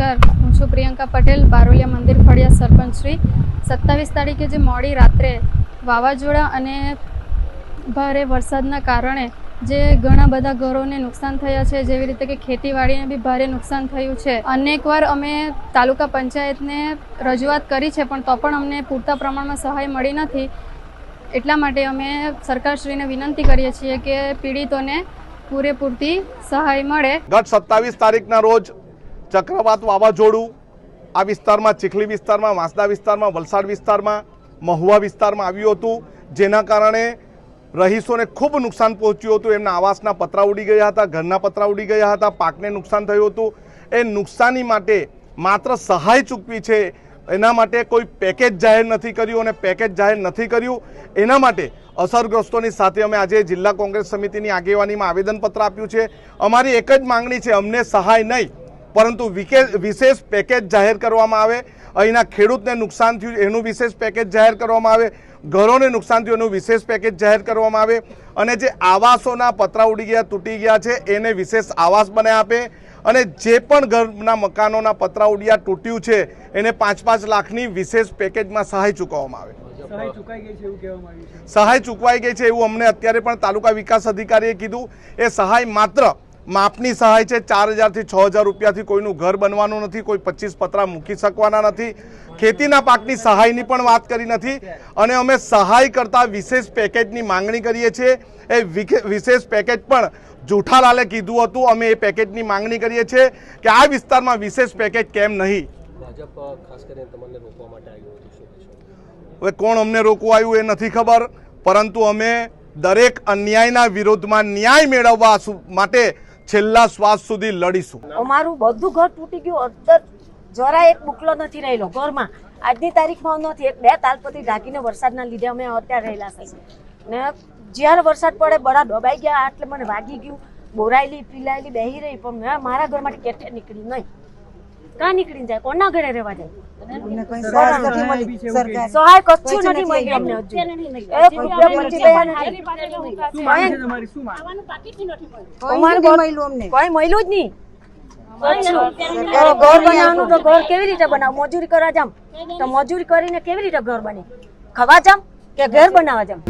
નમસ્કાર. હું છું પ્રિયંકા પટેલ, બારોલિયા મંદિર ફળિયા સરપંચ શ્રી. સત્તાવીસ તારીખે જે મોડી રાત્રે વાવાઝોડા અને ભારે વરસાદના કારણે જે ઘણા બધા ઘરોને નુકસાન થયા છે, જેવી રીતે કે ખેતીવાડીને બી ભારે નુકસાન થયું છે. અનેકવાર અમે તાલુકા પંચાયતને રજૂઆત કરી છે, પણ તો પણ અમને પૂરતા પ્રમાણમાં સહાય મળી નથી. એટલા માટે અમે સરકારશ્રીને વિનંતી કરીએ છીએ કે પીડિતોને પૂરેપૂરતી સહાય મળે. ગત સત્તાવીસ તારીખના રોજ ચક્રવાત વાવાઝોડું આ વિસ્તારમાં, ચીખલી વિસ્તારમાં, વાંસદા વિસ્તારમાં, વલસાડ વિસ્તારમાં, મહુવા વિસ્તારમાં આવ્યું હતું. જેના કારણે રહીશોને ખૂબ નુકસાન પહોંચ્યું હતું. એમના આવાસના પતરા ઉડી ગયા હતા, ઘરના પતરા ઉડી ગયા હતા, પાકને નુકસાન થયું હતું. એ નુકસાની માટે માત્ર સહાય ચૂકવી છે. એના માટે કોઈ પેકેજ જાહેર નથી કર્યું અને પેકેજ જાહેર નથી કર્યું. એના માટે અસરગ્રસ્તોની સાથે અમે આજે જિલ્લા કોંગ્રેસ સમિતિની આગેવાનીમાં આવેદનપત્ર આપ્યું છે. અમારી એક જ માંગણી છે, અમને સહાય નહીં. પરંતુ વિશેષ પેકેજ જાહેર કરવામાં આવે. અહીંના ખેડૂતને નુકસાન થયું એનું વિશેષ પેકેજ જાહેર કરવામાં આવે. ઘરોને નુકસાન થયું એનું વિશેષ પેકેજ જાહેર કરવામાં આવે. અને જે આવાસોના પતરા ઉડી ગયા તૂટી ગયા છે એને વિશેષ આવાસ બનાવી આપે. અને જે પણ ઘરના મકાનોના પતરા ઉડ્યા તૂટ્યું છે એને પાંચ પાંચ લાખની વિશેષ પેકેજમાં સહાય ચૂકવવામાં આવે. સહાય ચૂકવાઈ ગઈ છે એવું અમને અત્યારે પણ તાલુકા વિકાસ અધિકારીએ કીધું. એ સહાય માત્ર માપની સહાય છે. ચાર હજારથી છ હજાર રૂપિયાથી કોઈનું ઘર બનવાનું નથી કોઈ પચીસ પતરા મૂકી શકવાના નથી. ખેતીના પાકની સહાયની પણ વાત કરી નથી. અને અમે સહાય કરતા વિશેષ પેકેજની માંગણી કરીએ છીએ. એ વિશેષ પેકેજ પણ જૂઠાલાલે કીધું હતું. અમે એ પેકેજની માંગણી કરીએ છીએ કે આ વિસ્તારમાં વિશેષ પેકેજ કેમ નહીં? હવે કોણ અમને રોકવા આવ્યું એ નથી ખબર. પરંતુ અમે દરેક અન્યાયના વિરોધમાં ન્યાય મેળવવા માટે છેલ્લા શ્વાસ સુધી લડીશું. અમારું બધું ઘર તૂટી ગયું. અંદર જરા એક બુકલો નથી રહેલો ઘરમાં. આજની તારીખમાં નથી. એક બે તાલપતિ ઢાંકીને વરસાદના લીધે અમે અત્યારે રહેલા છે ને જ્યારે વરસાદ પડે બળા ડબાઈ ગયા એટલે મને વાગી ગયું. બોરાયેલી, પીલાયેલી, બેહી રહી. પણ મેં મારા ઘરમાંથી કેઠે નીકળી નહીં. કાં નીકળી જાય? કોના ઘરે રહેવા જાય? સહાય કચ્છું નથી મળી. અમને હજુ. કોઈ મળ્યું. જ નહીં. ઘર બનાવવાનું તો ઘર કેવી રીતે બનાવ? મજૂરી કરવા જામ. તો મજૂરી કરીને કેવી રીતે ઘર બને? ખવા જામ કે ઘર બનાવવા જામ?